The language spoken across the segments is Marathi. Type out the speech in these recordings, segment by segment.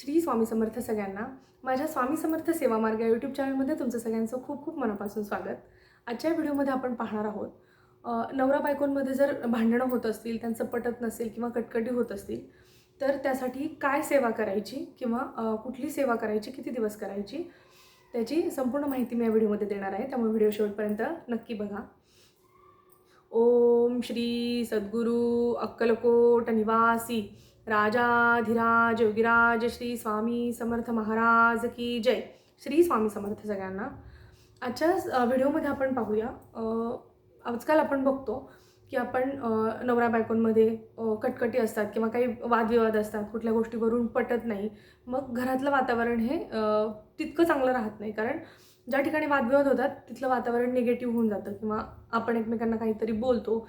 श्री स्वामी समर्थ सगळ्यांना. माझ्या स्वामी समर्थ सेवा मार्ग या यूट्यूब चॅनलमध्ये तुमचं सगळ्यांचं खूप खूप मनापासून स्वागत. आजच्या व्हिडिओमध्ये आपण पाहणार आहोत नवरा बायकोंमध्ये जर भांडणं होत असतील त्यांचं पटत नसेल किंवा कटकटी होत असतील तर त्यासाठी काय सेवा करायची किंवा कुठली सेवा करायची किती दिवस करायची त्याची संपूर्ण माहिती मी या व्हिडिओमध्ये देणार आहे. त्यामुळे व्हिडिओ शेवटपर्यंत नक्की बघा. ओम श्री सद्गुरू अक्कलकोट निवासी. राजाधिराज योगिराज श्री स्वामी समर्थ महाराज की जय. श्री स्वामी समर्थ सगळ्यांना. आजच्या व्हिडिओमध्ये आपण पाहूया आजकाल आपण बघतो की आपण नवरा बायकोंमध्ये कटकटी असतात किंवा काही वादविवाद असतात कुठल्या गोष्टीवरून पटत नाही. मग घरातलं वातावरण हे तितकं चांगलं राहत नाही. कारण ज्या ठिकाणी वादविवाद होतात तिथलं वातावरण निगेटिव्ह होऊन जातं किंवा आपण एकमेकांना काहीतरी बोलतो.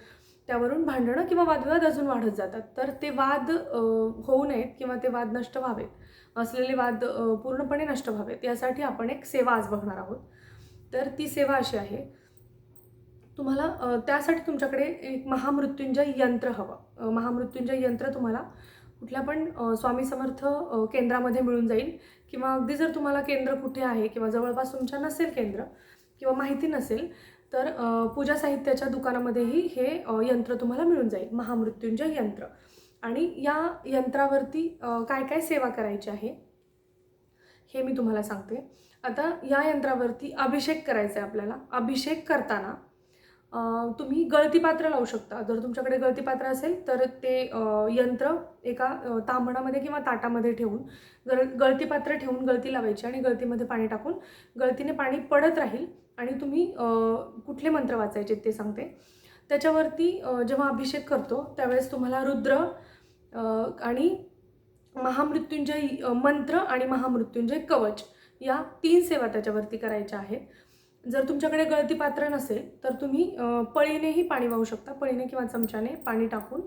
त्यावरून भांडणं किंवा वादविवाद अजून वाढत जातात. तर ते वाद होऊ नयेत किंवा ते वाद नष्ट व्हावेत. असलेले वाद पूर्णपणे नष्ट व्हावेत. यासाठी आपण एक सेवा आज बघणार आहोत. तर ती सेवा अशी आहे. तुम्हाला त्यासाठी तुमच्याकडे एक महामृत्युंजय यंत्र हवं. महामृत्युंजय यंत्र तुम्हाला कुठल्या पण स्वामी समर्थ केंद्रामध्ये मिळून जाईल किंवा अगदी जर तुम्हाला केंद्र कुठे आहे किंवा जवळपास तुमच्या नसेल केंद्र किंवा माहिती नसेल तर पूजा साहित्याच्या दुकानामध्येही हे यंत्र तुम्हाला मिळून जाईल. महामृत्युंजय यंत्र. आणि या यंत्रावरती काय काय सेवा करायची आहे? हे मी तुम्हाला सांगते. आता या यंत्रावरती अभिषेक करायचा आहे आपल्याला. अभिषेक करताना तुम्ही गळतीपात्र लावू शकता. जर तुमच्याकडे गळतीपात्र असेल तर ते यंत्र एका तांबणामध्ये किंवा ताटामध्ये ठेवून गळ गळतीपात्र ठेवून गळती लावायची आणि गळतीमध्ये पाणी टाकून गळतीने पाणी पडत राहील आणि तुम्ही कुठले मंत्र वाचायचे ते सांगते. त्याच्यावरती जेव्हा अभिषेक करतो त्यावेळेस तुम्हाला रुद्र आणि महामृत्युंजय मंत्र आणि महामृत्युंजय कवच या तीन सेवा त्याच्यावरती करायच्या आहेत. जर तुमच्याकडे गळती पात्र नसेल तर तुम्ही पळीनेही पाणी वाहू शकता. पळीने किंवा चमच्याने पाणी टाकून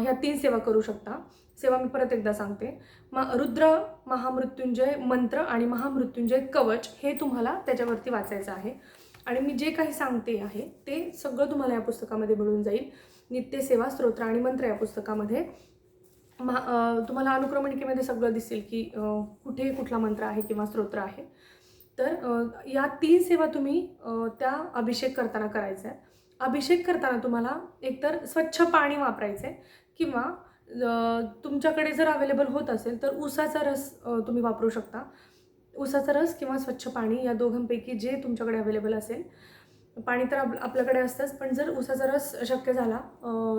ह्या तीन सेवा करू शकता. सेवा मी परत एकदा सांगते. म रुद्र महामृत्युंजय मंत्र आणि महामृत्युंजय कवच हे तुम्हाला त्याच्यावरती वाचायचं आहे. आणि मी जे काही सांगते आहे ते सगळं तुम्हाला या पुस्तकामध्ये मिळून जाईल. नित्यसेवा स्तोत्र आणि मंत्र या पुस्तकामध्ये. महा तुम्हाला अनुक्रमणिकेमध्ये सगळं दिसेल की कुठे कुठला मंत्र आहे किंवा स्तोत्र आहे. तर या तीन सेवा तुम्ही त्या अभिषेक करताना करायचं आहे अभिषेक करताना तुम्हाला एकतर स्वच्छ पाणी वापरायचं आहे किंवा तुमच्याकडे जर अवेलेबल होत असेल तर उसाचा रस तुम्ही वापरू शकता. ऊसाचा रस किंवा स्वच्छ पाणी या दोघांपैकी जे तुमच्याकडे अवेलेबल असेल पाणी तर आप आपल्याकडे असतंच पण जर उसाचा रस शक्य झाला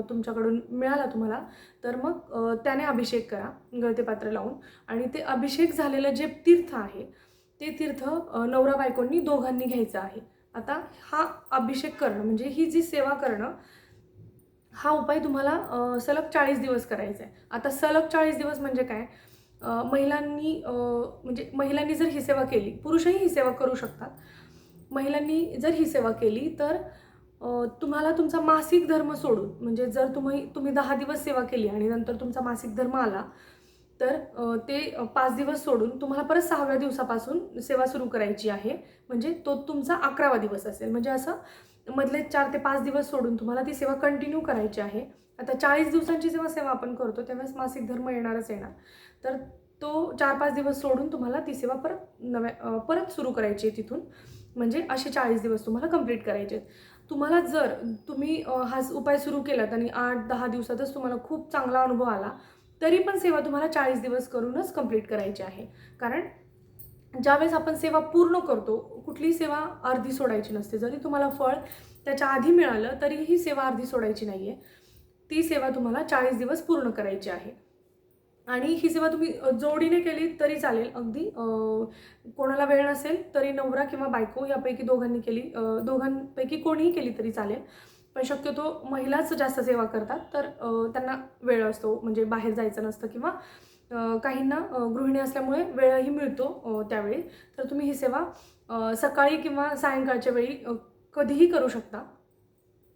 तुमच्याकडून मिळाला तुम्हाला तर मग त्याने अभिषेक करा गळतेपात्र लावून. आणि ते अभिषेक झालेलं जे तीर्थ आहे ते तीर्थ नवरा बायकोंनी दोघांनी घ्यायचं आहे. आता हा अभिषेक करणं म्हणजे ही जी सेवा करणं हा उपाय तुम्हाला सलग चाळीस दिवस करायचा आहे आता सलग चाळीस दिवस म्हणजे काय? महिलांनी म्हणजे महिलांनी जर ही सेवा केली पुरुषही ही सेवा करू शकतात. महिलांनी जर ही सेवा केली तर तुम्हाला तुमचा मासिक धर्म सोडून म्हणजे जर तुम्ही तुम्ही दहा दिवस सेवा केली आणि नंतर तुमचा मासिक धर्म आला तर ते पाच दिवस सोडून तुम्हाला परत सहाव्या दिवसापासून सेवा सुरू करायची आहे. म्हणजे तो तुमचा अकरावा दिवस असेल. म्हणजे असं मधले चार ते पाच दिवस सोडून तुम्हाला ती सेवा कंटिन्यू करायची आहे. आता चाळीस दिवसांची जेव्हा सेवा आपण करतो तेव्हाच मासिक धर्म येणारच येणार. तर तो चार पाच दिवस सोडून तुम्हाला ती सेवा परत नव्या परत सुरू करायची आहे तिथून. म्हणजे असे चाळीस दिवस तुम्हाला कंप्लीट करायचे आहेत. तुम्हाला जर तुम्ही हा उपाय सुरू केलात आणि आठ दहा दिवसातच तुम्हाला खूप चांगला अनुभव आला तरी पण सेवा तुम्हाला चाळीस दिवस करूनच कंप्लीट करायची आहे. कारण ज्यावेळेस आपण सेवा पूर्ण करतो कुठलीही सेवा अर्धी सोडायची नसते. जरी तुम्हाला फळ त्याच्या आधी मिळालं तरीही ही सेवा अर्धी सोडायची नाही आहे ती सेवा तुम्हाला चाळीस दिवस पूर्ण करायची आहे. आणि ही सेवा तुम्ही जोडीने केली तरी चालेल. अगदी कोणाला वेळ नसेल तरी नवरा किंवा बायको यापैकी दोघांनी केली दोघांपैकी कोणीही केली तरी चालेल. पण शक्यतो महिलाच जास्त सेवा करतात तर त्यांना वेळ असतो. म्हणजे बाहेर जायचं नसतं किंवा काहींना गृहिणी असल्यामुळे वेळही मिळतो त्यावेळी. तर तुम्ही ही सेवा सकाळी किंवा सायंकाळच्या वेळी कधीही करू शकता.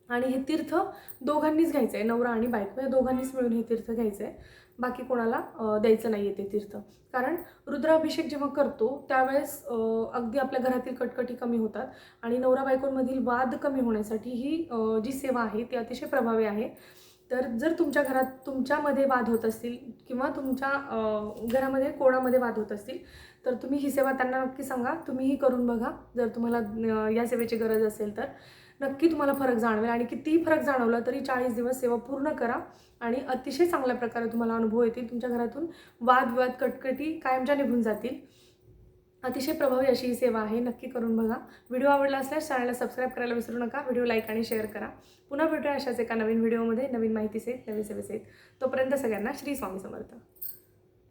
आणि हे तीर्थ दोघांनीच घ्यायचं आहे नवरा आणि बायको या दोघांनीच मिळून हे तीर्थ घ्यायचं आहे बाकी कोणाला द्यायचं नाही आहे ते तीर्थ. कारण रुद्राभिषेक जेव्हा करतो त्यावेळेस अगदी आपल्या घरातील कटकटी कमी होतात आणि नवरा बायकोंमधील वाद कमी होण्यासाठी ही जी सेवा आहे ती अतिशय प्रभावी आहे. तर जर तुमच्या घरात तुमच्यामध्ये वाद होत असतील किंवा तुमच्या घरामध्ये कोणामध्ये वाद होत असतील तर तुम्ही ही सेवा त्यांना नक्की सांगा. तुम्हीही करून बघा. जर तुम्हाला या सेवेची गरज असेल तर. नक्की तुम्हाला फरक जाणवेल. आणि कितीही फरक जाणवला तरी चाळीस दिवस सेवा पूर्ण करा. आणि अतिशय चांगल्या प्रकारे तुम्हाला अनुभव येतील. तुमच्या घरातून वादविवाद कटकटी कायमच्या निघून जातील. अतिशय प्रभावी अशी ही सेवा आहे. नक्की करून बघा. व्हिडिओ आवडला असल्यास चॅनलला सबस्क्राईब करायला विसरू नका. व्हिडिओ लाईक आणि शेअर करा. पुन्हा भेटूया अशाच एका नवीन व्हिडिओमध्ये नवीन माहितीसहित नवीन सेवेसहित. तोपर्यंत सगळ्यांना श्री स्वामी समर्थ.